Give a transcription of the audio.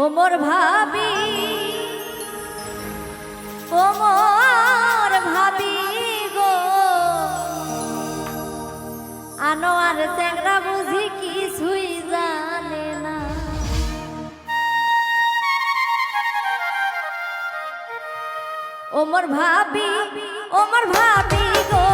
ও মোর ভাবি, ও মোর ভাবি গো। আনোয়ার চ্যাংরা বুঝি কিছুই জানে না। ও মোর ভাবি, ও মোর ভাবি গো।